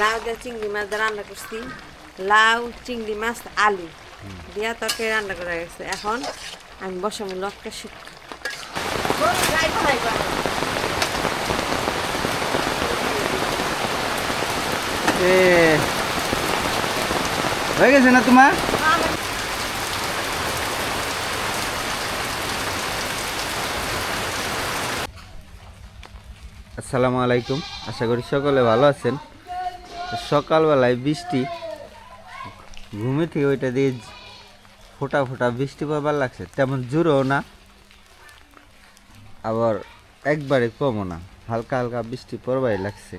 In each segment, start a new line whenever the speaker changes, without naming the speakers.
লাউ দিয়ে চিংড়ি মাছ দিয়ে রান্না করছি। লাউ, চিংড়ি মাছ, আলু দিয়া তরকারি রান্না করা গেছে এখন আমি বসাবো লটকা শুক্তো
হয়ে গেছে না তোমার? আসসালামু আলাইকুম। আশা করি সকলে ভালো আছেন। সকালবেলায় বৃষ্টি, ঘুমে থেকে ওইটা দিয়ে ফোটা ফোটা বৃষ্টি পড়বার লাগছে। তেমন জোরও না, আবার একবারে কমও না, হালকা হালকা বৃষ্টি পড়বাই লাগছে।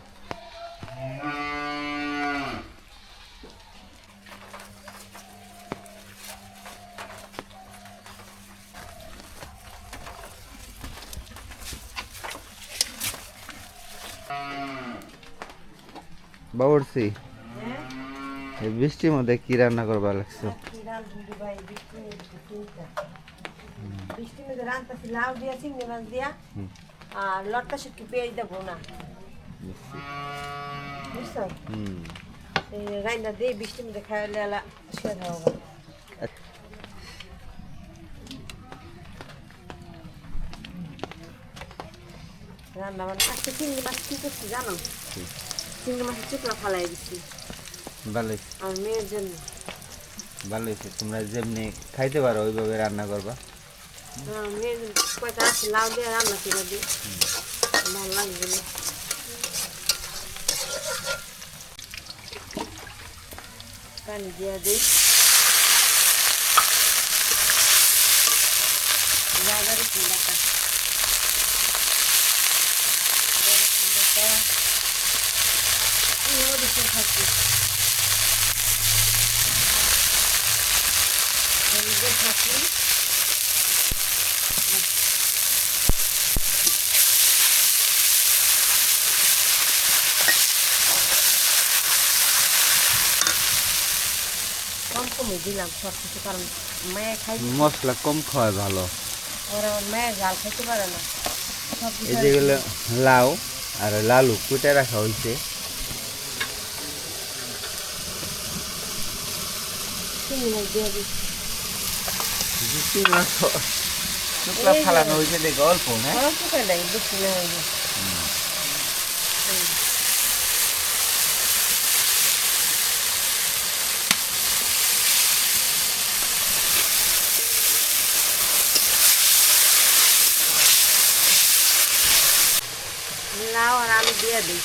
বাবরসি এই বৃষ্টির মধ্যে কি রান্না করবার লাগছে?
বৃষ্টির মধ্যে রান্তাছি লাউ দিয়া চিংড়ি মাছ দিয়া। আর লটকা শুটকি পেঁয়াজ দেবো না বুঝছ রান্না দিয়ে বৃষ্টির মধ্যে খাইলে শুয়ে রান্না বান্না আজকে চিংড়ি মাছ কি করছি জানো? চিংড়ি মাছের চুকলা ফালাই দিচ্ছি
ভালো
আমার মেয়ের জন্য।
ভালো হয়েছে তোমরা যেমনি খাইতে পারো ওইভাবে রান্না করবা।
মেয়ের কয়টা আছে লাউ দিয়ে রান্না করে দিই। ভালো লাগবে পানি দিয়ে দিই বাটা আদা রসুন বাটা এও রসুন থাকবে হলুদের কম কমে দিলাম সব কিছু কারণ মেয়ে খাই
মশলা কম খাওয়াই ভালো।
ওরা জাল খাইতে পারে না।
এই যেগুলো লাউ আর লালু কুটে রাখা হয়েছে।
চিনি মাছ দিয়ে দিই
শুকলা ফালানো হয়েছে দেখে অল্প হ্যাঁ
অল্প করে বেশি না লাউ আর আলু দিয়ে দিই।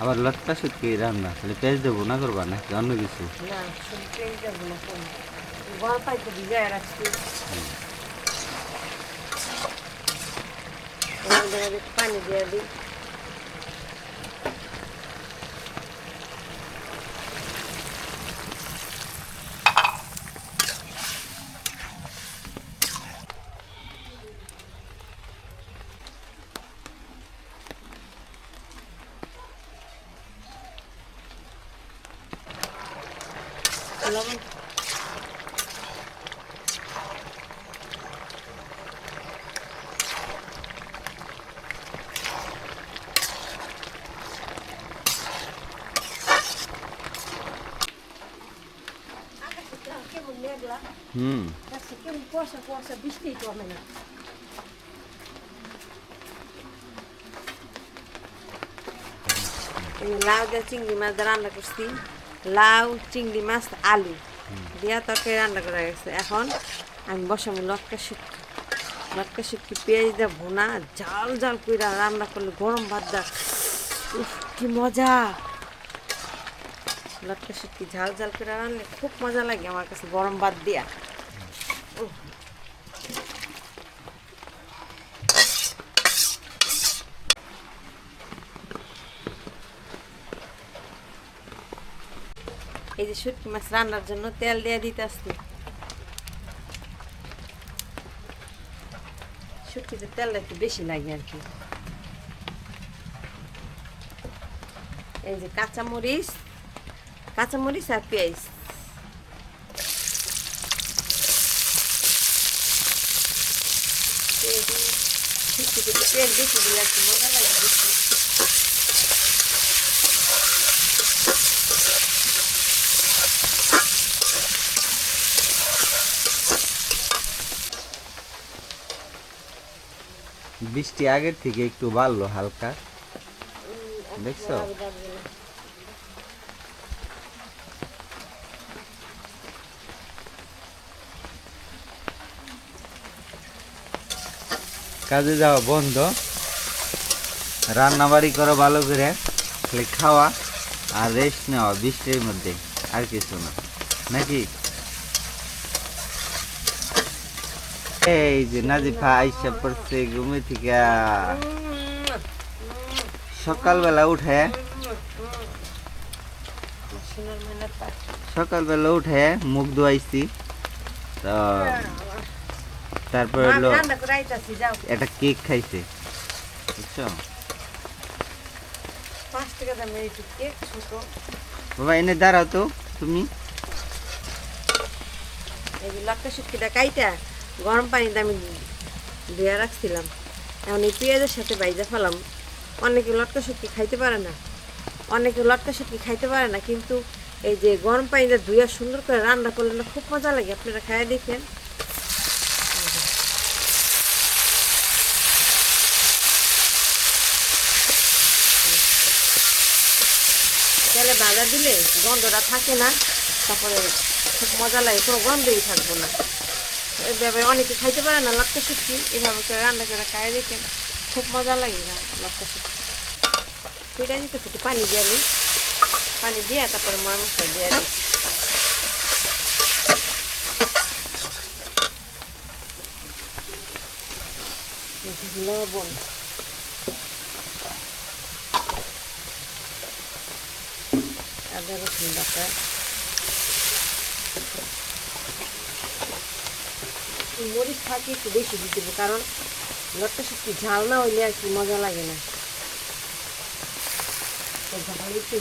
আবার লটকা শুটকি রান্না খালি পেঁয়াজ দেবো না করবা না অন্য কিছু?
না দিয়ে পেঁয়াজ দেবো না কোন গরম পাইতে ভিজে রাখছি এর মধ্যে আমি একটু পানি দিয়ে দিই লবণ আকাশে কেমন মেঘলা
হুম
আকাশে কেমন কুয়াশা কুয়াশা বৃষ্টি কমে না এই লাউ চিংড়ি মাছ আলু দিয়া তরকারি রান্না করা গেছে এখন আমি বসাবো লটকা শুটকি। লটকা শুটকি পেঁয়াজ দিয়ে ভুনা জাল জাল কইরা রান্না করলে গরম ভাত দা উফ কি মজা। লটকা শুটকি ঝাল ঝাল করে রান্না খুব মজা লাগে আমার কাছে গরম ভাত দিয়া। উহ। এই যে শুটকি মাছ রান্নার জন্য তেল দিয়ে দিতে আসছি শুটকিতে তেলটা একটু বেশি লাগে আর কি। এই যে কাঁচামরিচ কাঁচামরিচ আর পেঁয়াজ। শুটকিতে তেল বেশি দিলে একটু মজা লাগে বেশি
বৃষ্টি আগের থেকে একটু বাড়লো হালকা। দেখছ? কাজে যাওয়া বন্ধ। রান্না বাড়ি করো ভালো করে খাওয়া আর রেস্ট নেওয়া বৃষ্টির মধ্যে, আর কিছু না। নাকি? এই যে নাজিফা আইসা পড়ছে ঘুমে থেকে। সকালবেলা উঠে। সকালবেলা উঠে মুখ ধোয়াইছি। তো তারপর হলো একটা কেক খাইছে। বুঝছ? বাবা, এনে দাঁড়াও তো, তুমি।
যে শুটকিটা কাইটা। গরম পানিতে আমি ধুয়ে রাখছিলাম। এখন এই পেঁয়াজের সাথে বাইজা ফেলাম। অনেকে লটকা শুটকি খাইতে পারে না। অনেকে লটকা শুটকি খাইতে পারে না, কিন্তু এই যে গরম পানিতে ধুয়ে সুন্দর করে রান্না করলে না খুব মজা লাগে। আপনারা খাই দেখেন। তেলে ভাজা দিলে গন্ধটা থাকে না, তারপরে খুব মজা লাগে, কোনো গন্ধই থাকব না। এভাবে অনেকে খাইতে পারে না লটকা শুটকি এভাবে করে রান্না করে খাই দেখেন খুব মজা লাগে না লটকা শুটকি সেটা নিতে একটু পানি দিয়ে নিই পানি দিয়ে তারপরে ময় মশলা দিয়ে দিই। লবণ। আদা রসুন বাটা। মরিচ ফাঁকি একটু বেশি দিতে হবে কারণ লটকা শুটকি ঝাল না হইলে আর কি মজা লাগে না। ঝাল একটু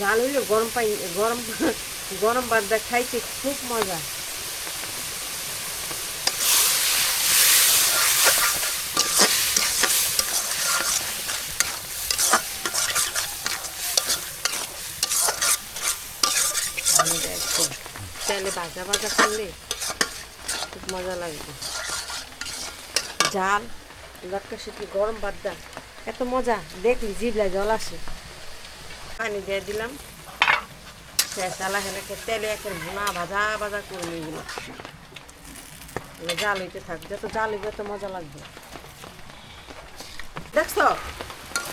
ঝাল হইলে গরম পাই, গরম গরম বাদা খাইতে খুব মজা। ভাজা ভাজা করলে খুব মজা লাগবে। জাল, লটকা শুটকি গরম বাদ্দা এত মজা। দেখলি জিবলায় জল আসে। পানি দিয়ে দিলাম। শেষ আলা হেনাকে তেলে একের ভুনা ভাজা ভাজা করে নিয়ে জাল হইতে থাক, যত জাল হইবে তত মজা লাগবে। দেখছ,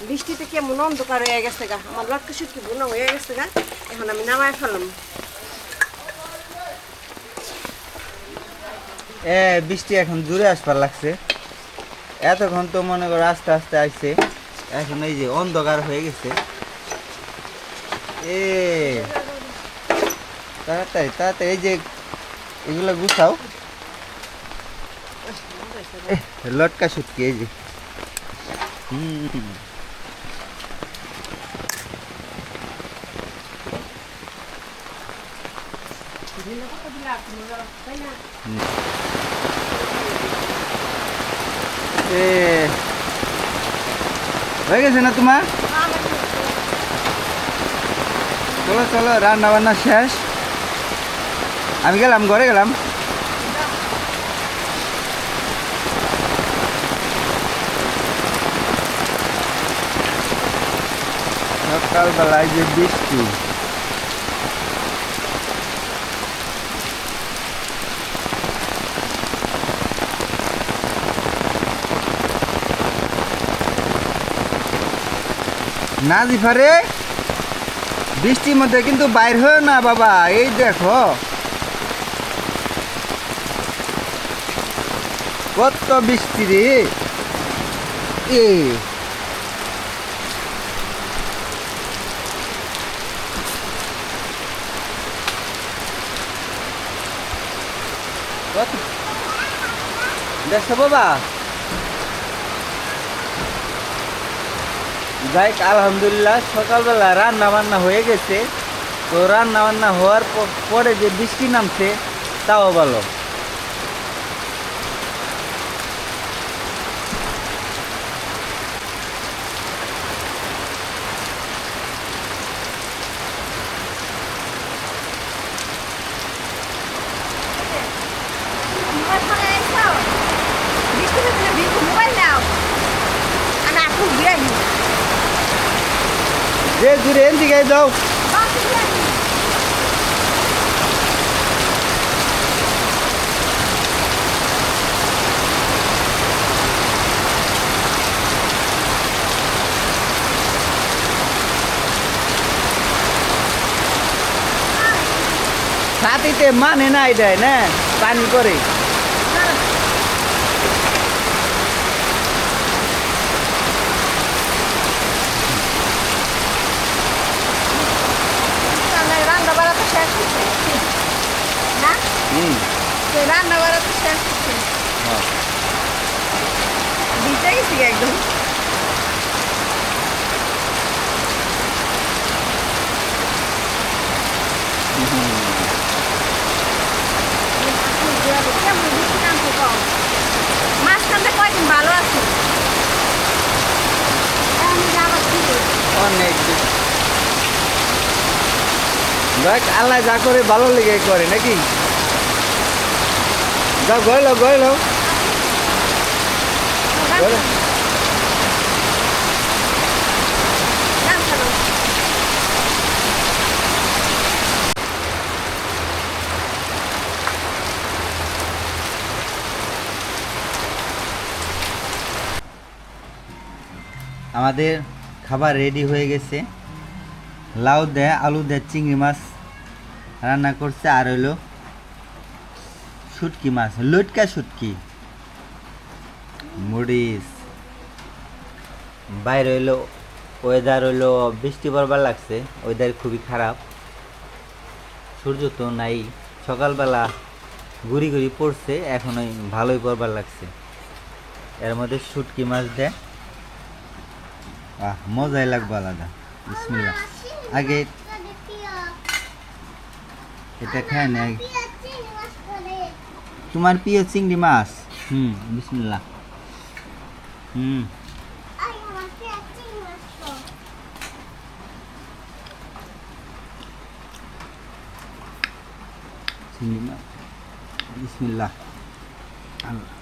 বৃষ্টিতে কেমন অন্ধকার হয়ে গেছে গা। আমার লটকা শুটকি ভুনা হয়ে গেছে গা। এখন আমি নামায় ফেলাম
এ, বৃষ্টি এখন দূরে আসবার লাগছে। এতক্ষণ তো মনে করো আস্তে আস্তে আসছে এখন এই যে অন্ধকার হয়ে গেছে। এ, তাড়াতাড়ি তাড়াতাড়ি, এই যে এগুলো গুছাও। লটকা শুটকি, এই যে। হুম। হয়ে গেছে না তোমার? চলো চলো রান্না বান্না শেষ। আমি গেলাম, ঘরে গেলাম। সকালবেলায় যে বৃষ্টি। নাজিফারে বৃষ্টির মধ্যে কিন্তু বাইর হয় না বাবা, এই দেখো। কত বৃষ্টি রে। এ। দেখছ বাবা? যাই আলহামদুলিল্লাহ, সকালবেলা রান্না বান্না হয়ে গেছে। তো রান্না বান্না হওয়ার পরে যে বৃষ্টি নামছে, তাও ভালো। যে দূরে এন দিকে যাও। সাথীতে মানে নাই দেয় না? পানি করে
রান্না বাড়া তো শেষ হচ্ছে না
হুম
তো রান্না বাড়া তো শেষ হচ্ছে
হ্যাঁ।
দিতে গেছি একদম কেমন বৃষ্টি নামছে কম মাঝখানটা কয়দিন ভালো আছে?
অনেক। দেখ আল্লাহ যা করে ভালো লেগে করে নাকি? যা গয়লো গয়লো। গয়লো। আমাদের খাবার রেডি হয়ে গেছে। লাউ দেয়, আলু দেয়, চিংড়ি মাছ রান্না করছে। আর হইল শুটকি মাছ, লটকা শুটকি। মরিচ। বাইরে হইল ওয়েদার হইল বৃষ্টি পড়বার লাগছে। ওয়েদার খুবই খারাপ। সূর্য তো নাই। সকালবেলা ঘুরি ঘুরি পড়ছে। এখন ওই ভালোই পড়বার লাগছে। এর মধ্যে শুটকি মাছ দেয়। আহ, মজাই লাগবে আলাদা। বিসমিল্লাহ। আগে এটা খায় না। তোমার প্রিয় চিংড়ি মাছ? হুম, বিসমিল্লাহ। হুম। মাছ। বিসমিল্লাহ। আল্লাহ।